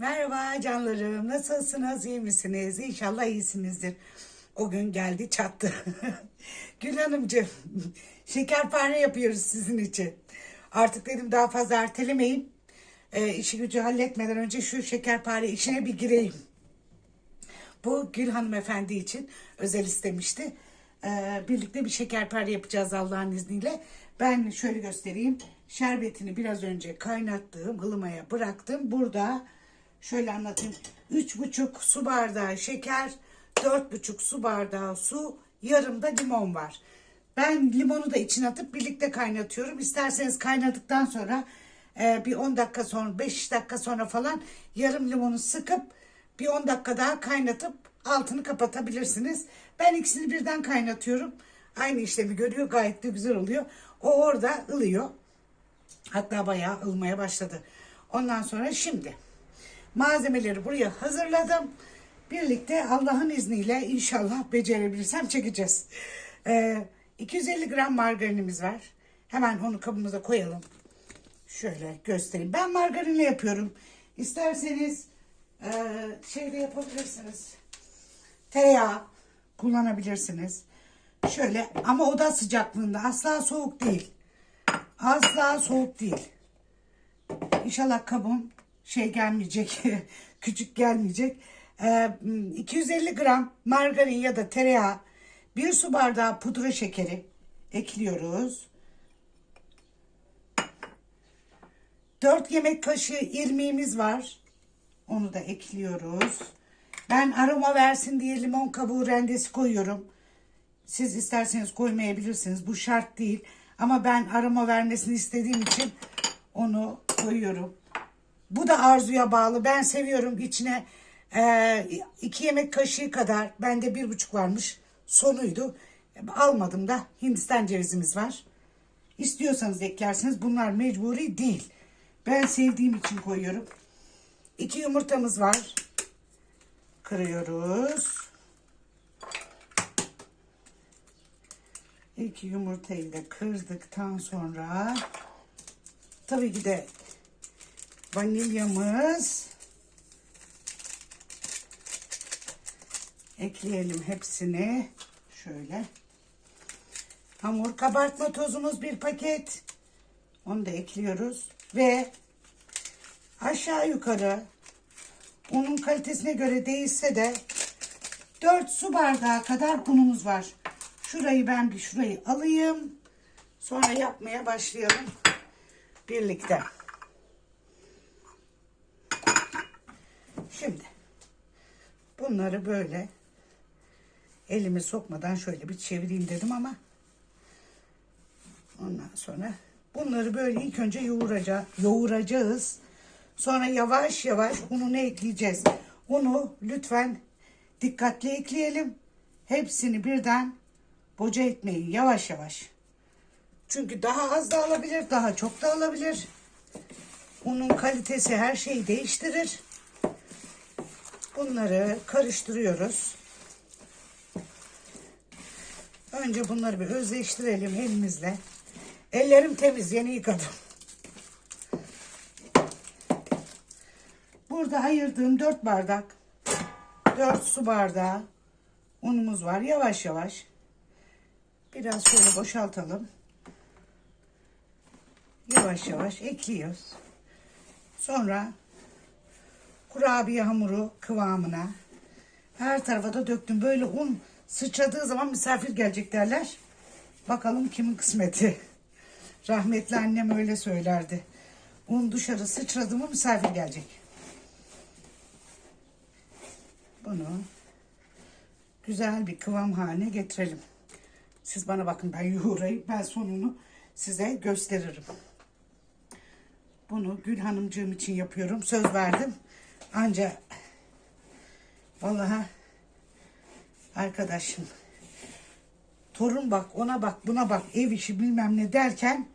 Merhaba canlarım. Nasılsınız? iyi misiniz? İnşallah iyisinizdir. O gün geldi çattı. Gül Hanımcığım şekerpare yapıyoruz sizin için. Artık dedim daha fazla ertelemeyin. Ee, işi gücü halletmeden önce şu şekerpare işine bir gireyim. Bu Gül hanımefendi için özel istemişti. Ee, birlikte bir şekerpare yapacağız Allah'ın izniyle. Ben şöyle göstereyim. Şerbetini biraz önce kaynattığım ılımaya bıraktım. Burada şöyle anlatayım. 3,5 su bardağı şeker, 4,5 su bardağı su, yarım da limon var. Ben limonu da içine atıp birlikte kaynatıyorum. İsterseniz kaynadıktan sonra e, bir 10 dakika sonra 5 dakika sonra falan yarım limonu sıkıp bir 10 dakika daha kaynatıp altını kapatabilirsiniz. Ben ikisini birden kaynatıyorum. Aynı işlemi görüyor. Gayet de güzel oluyor. O orada ılıyor. Hatta bayağı ılmaya başladı. Ondan sonra şimdi malzemeleri buraya hazırladım. Birlikte Allah'ın izniyle inşallah becerebilirsem çekeceğiz. Ee, 250 gram margarinimiz var. Hemen onu kabımıza koyalım. Şöyle göstereyim. Ben margarinle yapıyorum. İsterseniz e, şeyde yapabilirsiniz. Tereyağı kullanabilirsiniz. Şöyle ama oda sıcaklığında asla soğuk değil. Asla soğuk değil. İnşallah kabım şey gelmeyecek, küçük gelmeyecek. Ee, 250 gram margarin ya da tereyağı, bir su bardağı pudra şekeri ekliyoruz. 4 yemek kaşığı irmiğimiz var. Onu da ekliyoruz. Ben aroma versin diye limon kabuğu rendesi koyuyorum. Siz isterseniz koymayabilirsiniz. Bu şart değil. Ama ben aroma vermesini istediğim için onu koyuyorum. Bu da arzuya bağlı. Ben seviyorum içine e, iki yemek kaşığı kadar. Bende bir buçuk varmış. Sonuydu. Almadım da Hindistan cevizimiz var. İstiyorsanız eklersiniz. Bunlar mecburi değil. Ben sevdiğim için koyuyorum. İki yumurtamız var. Kırıyoruz. İki yumurtayı da kırdıktan sonra tabii ki de vanilyamız ekleyelim hepsini şöyle hamur kabartma tozumuz bir paket onu da ekliyoruz ve aşağı yukarı unun kalitesine göre değişse de 4 su bardağı kadar unumuz var. Şurayı ben bir şurayı alayım. Sonra yapmaya başlayalım birlikte. Şimdi bunları böyle elimi sokmadan şöyle bir çevireyim dedim ama ondan sonra bunları böyle ilk önce yoğuracağız. yoğuracağız. Sonra yavaş yavaş ununu ekleyeceğiz. Unu lütfen dikkatli ekleyelim. Hepsini birden boca etmeyin yavaş yavaş. Çünkü daha az da alabilir, daha çok da alabilir. Unun kalitesi her şeyi değiştirir. Bunları karıştırıyoruz. Önce bunları bir özleştirelim elimizle. Ellerim temiz, yeni yıkadım. Burada ayırdığım 4 bardak, 4 su bardağı unumuz var. Yavaş yavaş biraz şöyle boşaltalım. Yavaş yavaş ekliyoruz. Sonra kurabiye hamuru kıvamına her tarafa da döktüm. Böyle un sıçradığı zaman misafir gelecek derler. Bakalım kimin kısmeti. Rahmetli annem öyle söylerdi. Un dışarı sıçradı mı misafir gelecek. Bunu güzel bir kıvam haline getirelim. Siz bana bakın ben yoğurayım. Ben sonunu size gösteririm. Bunu Gül Hanımcığım için yapıyorum. Söz verdim. Anca vallahi arkadaşım torun bak ona bak buna bak ev işi bilmem ne derken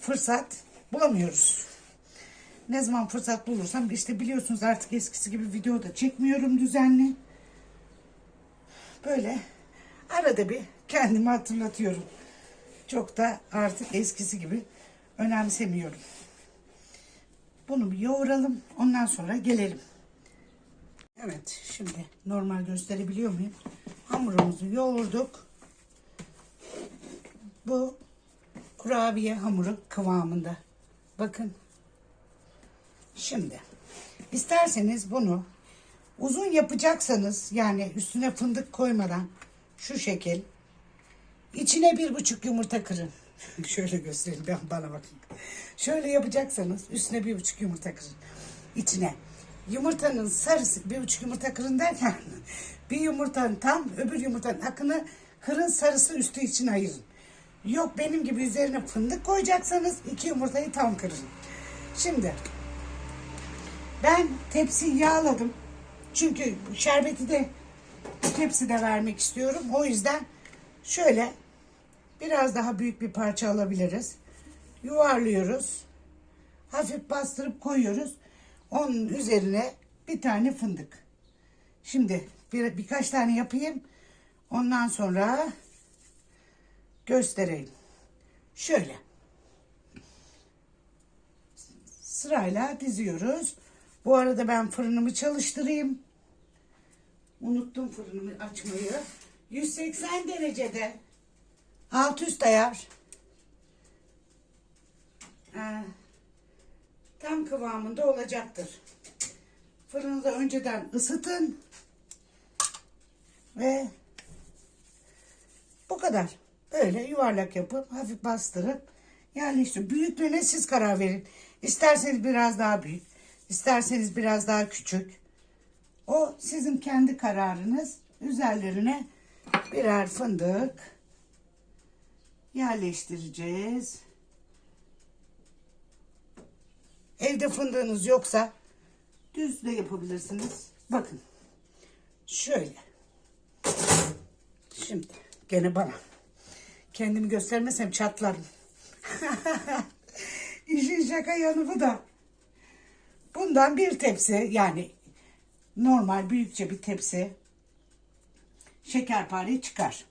fırsat bulamıyoruz. Ne zaman fırsat bulursam işte biliyorsunuz artık eskisi gibi video da çekmiyorum düzenli. Böyle arada bir kendimi hatırlatıyorum. Çok da artık eskisi gibi önemsemiyorum. Bunu bir yoğuralım. Ondan sonra gelelim. Evet şimdi normal gösterebiliyor muyum? Hamurumuzu yoğurduk. Bu kurabiye hamuru kıvamında. Bakın. Şimdi isterseniz bunu uzun yapacaksanız yani üstüne fındık koymadan şu şekil içine bir buçuk yumurta kırın. Şöyle göstereyim ben bana bakın. Şöyle yapacaksanız üstüne bir buçuk yumurta kırın. İçine yumurtanın sarısı bir buçuk yumurta kırın derken bir yumurtanın tam öbür yumurtanın akını kırın sarısı üstü için ayırın. Yok benim gibi üzerine fındık koyacaksanız iki yumurtayı tam kırın. Şimdi ben tepsiyi yağladım. Çünkü şerbeti de tepside vermek istiyorum. O yüzden şöyle biraz daha büyük bir parça alabiliriz. Yuvarlıyoruz. Hafif bastırıp koyuyoruz. Onun üzerine bir tane fındık. Şimdi bir, birkaç tane yapayım. Ondan sonra göstereyim. Şöyle. Sırayla diziyoruz. Bu arada ben fırınımı çalıştırayım. Unuttum fırınımı açmayı. 180 derecede alt üst ayar. Ee, tam kıvamında olacaktır. Fırını da önceden ısıtın. Ve bu kadar. Böyle yuvarlak yapıp hafif bastırıp yerleştirin. Büyüklüğüne siz karar verin. İsterseniz biraz daha büyük. isterseniz biraz daha küçük. O sizin kendi kararınız. Üzerlerine birer fındık yerleştireceğiz. Evde fındığınız yoksa düz de yapabilirsiniz. Bakın. Şöyle. Şimdi gene bana. Kendimi göstermesem çatlarım. İşin şaka yanı da. Bundan bir tepsi yani normal büyükçe bir tepsi şekerpare çıkar.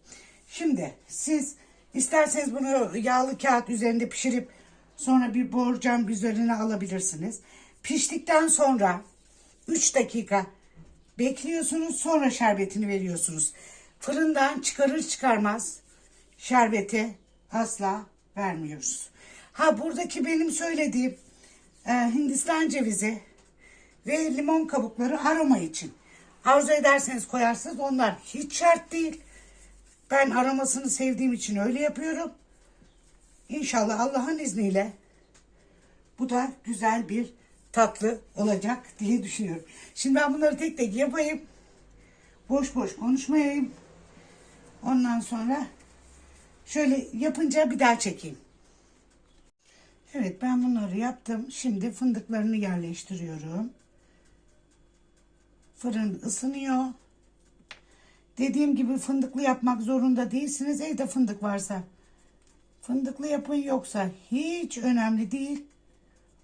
Şimdi siz isterseniz bunu yağlı kağıt üzerinde pişirip sonra bir borcam üzerine alabilirsiniz. Piştikten sonra 3 dakika bekliyorsunuz sonra şerbetini veriyorsunuz. Fırından çıkarır çıkarmaz şerbeti asla vermiyoruz. Ha buradaki benim söylediğim e, Hindistan cevizi ve limon kabukları aroma için. Arzu ederseniz koyarsınız. Onlar hiç şart değil. Ben aromasını sevdiğim için öyle yapıyorum. İnşallah Allah'ın izniyle bu da güzel bir tatlı olacak diye düşünüyorum. Şimdi ben bunları tek tek yapayım. Boş boş konuşmayayım. Ondan sonra şöyle yapınca bir daha çekeyim. Evet ben bunları yaptım. Şimdi fındıklarını yerleştiriyorum. Fırın ısınıyor. Dediğim gibi fındıklı yapmak zorunda değilsiniz. Evde fındık varsa fındıklı yapın yoksa hiç önemli değil.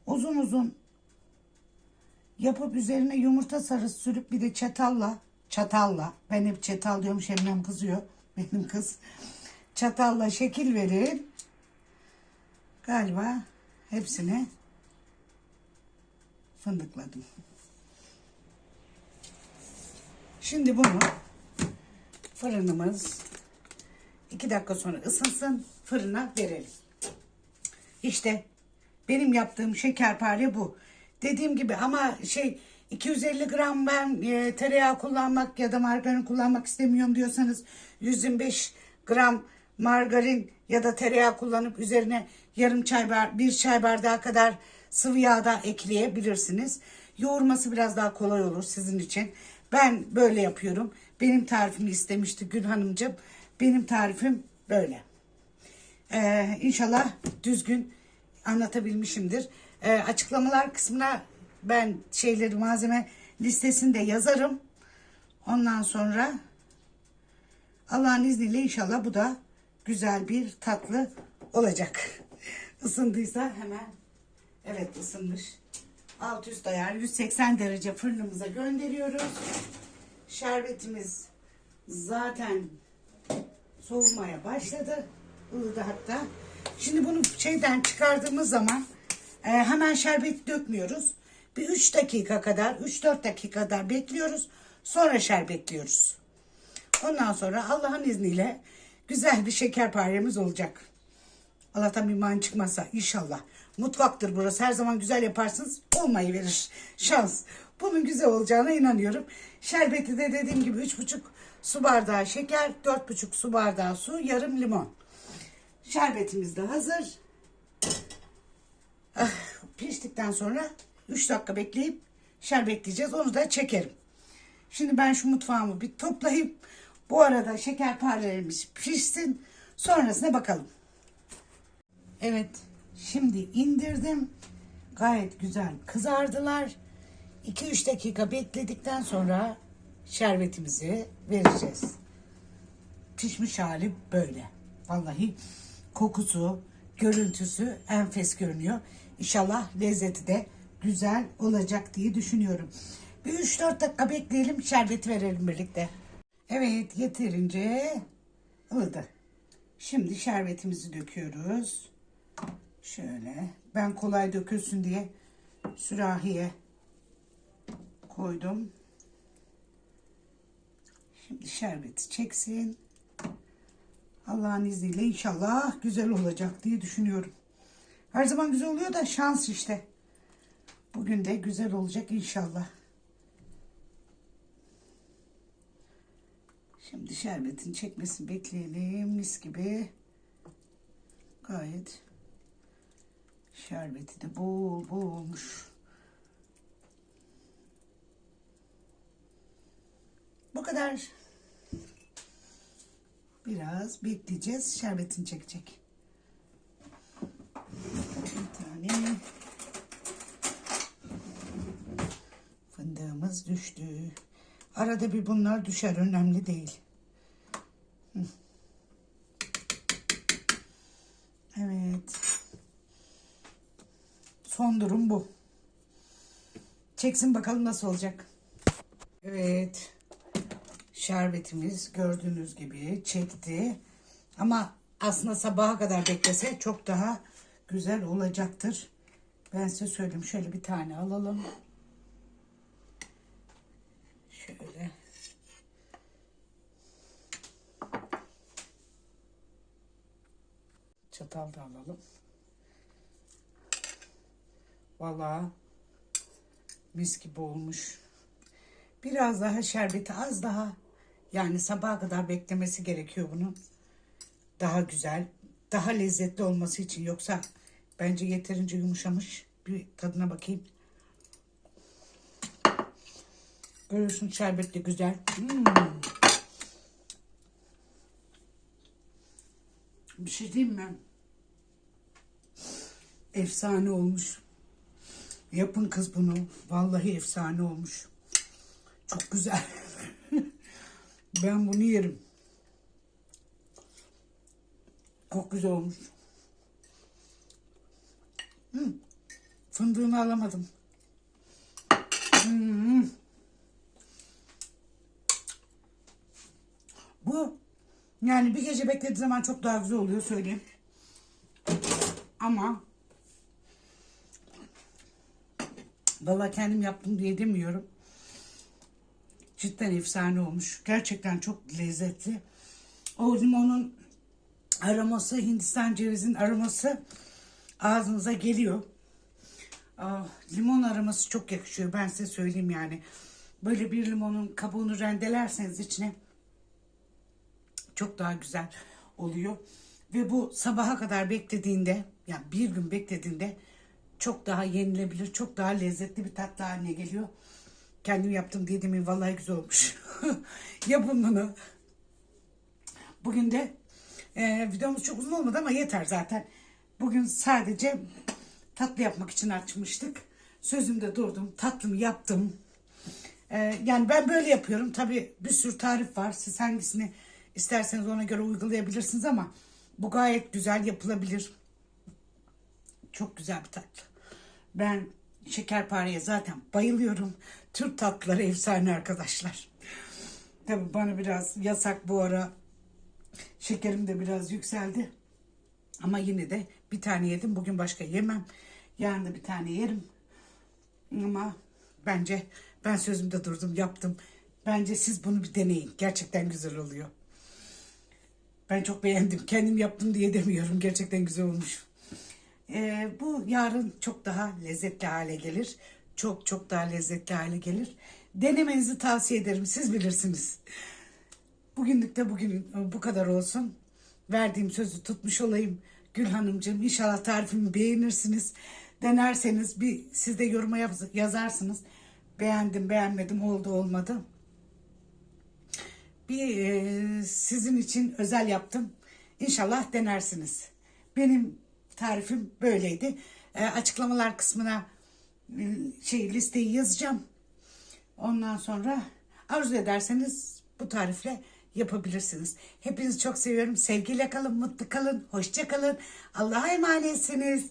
Uzun uzun yapıp üzerine yumurta sarısı sürüp bir de çatalla çatalla ben hep çatal diyorum Şemnem kızıyor benim kız çatalla şekil verin galiba hepsini fındıkladım. Şimdi bunu fırınımız 2 dakika sonra ısınsın fırına verelim. İşte benim yaptığım şekerpare bu. Dediğim gibi ama şey 250 gram ben e, tereyağı kullanmak ya da margarin kullanmak istemiyorum diyorsanız 125 gram margarin ya da tereyağı kullanıp üzerine yarım çay bar bir çay bardağı kadar sıvı yağ da ekleyebilirsiniz. Yoğurması biraz daha kolay olur sizin için. Ben böyle yapıyorum. Benim tarifimi istemişti Gül Hanımcığım. Benim tarifim böyle. Ee, inşallah düzgün anlatabilmişimdir. Ee, açıklamalar kısmına ben şeyleri malzeme listesini de yazarım. Ondan sonra Allah'ın izniyle inşallah bu da güzel bir tatlı olacak. Isındıysa hemen evet ısınmış. Alt üst ayar 180 derece fırınımıza gönderiyoruz. Şerbetimiz zaten soğumaya başladı. Ilıdı hatta. Şimdi bunu şeyden çıkardığımız zaman e, hemen şerbet dökmüyoruz. Bir 3 dakika kadar, 3-4 dakika kadar bekliyoruz. Sonra şerbetliyoruz. Ondan sonra Allah'ın izniyle güzel bir şekerparemiz olacak. Allah'tan bir man çıkmazsa inşallah. Mutfaktır burası. Her zaman güzel yaparsınız. Olmayı verir. Şans. Bunun güzel olacağına inanıyorum. Şerbeti de dediğim gibi 3,5 su bardağı şeker, 4,5 su bardağı su, yarım limon. Şerbetimiz de hazır. Ah, piştikten sonra 3 dakika bekleyip şerbetleyeceğiz. Onu da çekerim. Şimdi ben şu mutfağımı bir toplayayım. Bu arada şekerparelerimiz pişsin. Sonrasına bakalım. Evet. Şimdi indirdim. Gayet güzel kızardılar. 2-3 dakika bekledikten sonra şerbetimizi vereceğiz. Pişmiş hali böyle. Vallahi kokusu, görüntüsü enfes görünüyor. İnşallah lezzeti de güzel olacak diye düşünüyorum. Bir 3-4 dakika bekleyelim, şerbeti verelim birlikte. Evet, yeterince ılıdı. Şimdi şerbetimizi döküyoruz. Şöyle. Ben kolay dökülsün diye sürahiye koydum. Şimdi şerbeti çeksin. Allah'ın izniyle inşallah güzel olacak diye düşünüyorum. Her zaman güzel oluyor da şans işte. Bugün de güzel olacak inşallah. Şimdi şerbetin çekmesini bekleyelim. Mis gibi. Gayet şerbeti de bol bol olmuş. Bu kadar. Biraz bekleyeceğiz. Şerbetini çekecek. Bir tane fındığımız düştü. Arada bir bunlar düşer. Önemli değil. Evet. Son durum bu. Çeksin bakalım nasıl olacak. Evet. Şerbetimiz gördüğünüz gibi çekti. Ama aslında sabaha kadar beklese çok daha güzel olacaktır. Ben size söyleyeyim. Şöyle bir tane alalım. Şöyle. Çatal da alalım. Vallahi mis gibi olmuş. Biraz daha şerbeti az daha yani sabaha kadar beklemesi gerekiyor bunun. Daha güzel, daha lezzetli olması için. Yoksa bence yeterince yumuşamış. Bir tadına bakayım. Görüyorsun şerbet de güzel. Hmm. Bir şey diyeyim mi? Efsane olmuş. Yapın kız bunu. Vallahi efsane olmuş. Çok güzel. ben bunu yerim. Çok güzel olmuş. Hmm. Fındığını alamadım. Hmm. Bu yani bir gece beklediği zaman çok daha güzel oluyor söyleyeyim. Ama Valla kendim yaptım diye demiyorum. Cidden efsane olmuş. Gerçekten çok lezzetli. O limonun aroması, Hindistan cevizin aroması ağzınıza geliyor. Limon aroması çok yakışıyor. Ben size söyleyeyim yani. Böyle bir limonun kabuğunu rendelerseniz içine çok daha güzel oluyor. Ve bu sabaha kadar beklediğinde, yani bir gün beklediğinde çok daha yenilebilir, çok daha lezzetli bir tatlı haline geliyor. Kendim yaptım diye demin vallahi güzel olmuş. Yapın bunu. Bugün de e, videomuz çok uzun olmadı ama yeter zaten. Bugün sadece tatlı yapmak için açmıştık. Sözümde durdum, tatlımı yaptım. E, yani ben böyle yapıyorum. Tabii bir sürü tarif var. Siz hangisini isterseniz ona göre uygulayabilirsiniz ama bu gayet güzel yapılabilir. Çok güzel bir tatlı. Ben şekerpareye zaten bayılıyorum. Türk tatlıları efsane arkadaşlar. Tabi bana biraz yasak bu ara. Şekerim de biraz yükseldi. Ama yine de bir tane yedim. Bugün başka yemem. Yarın da bir tane yerim. Ama bence ben sözümde durdum, yaptım. Bence siz bunu bir deneyin. Gerçekten güzel oluyor. Ben çok beğendim. Kendim yaptım diye demiyorum. Gerçekten güzel olmuş. Ee, bu yarın çok daha lezzetli hale gelir. Çok çok daha lezzetli hale gelir. Denemenizi tavsiye ederim. Siz bilirsiniz. Bugünlük de bugün bu kadar olsun. Verdiğim sözü tutmuş olayım. Gül Hanımcığım inşallah tarifimi beğenirsiniz. Denerseniz bir siz de yoruma yaz- yazarsınız. Beğendim beğenmedim oldu olmadı. Bir e, sizin için özel yaptım. İnşallah denersiniz. Benim tarifim böyleydi. E, açıklamalar kısmına e, şey listeyi yazacağım. Ondan sonra arzu ederseniz bu tarifle yapabilirsiniz. Hepinizi çok seviyorum. Sevgiyle kalın, mutlu kalın, hoşça kalın. Allah'a emanetsiniz.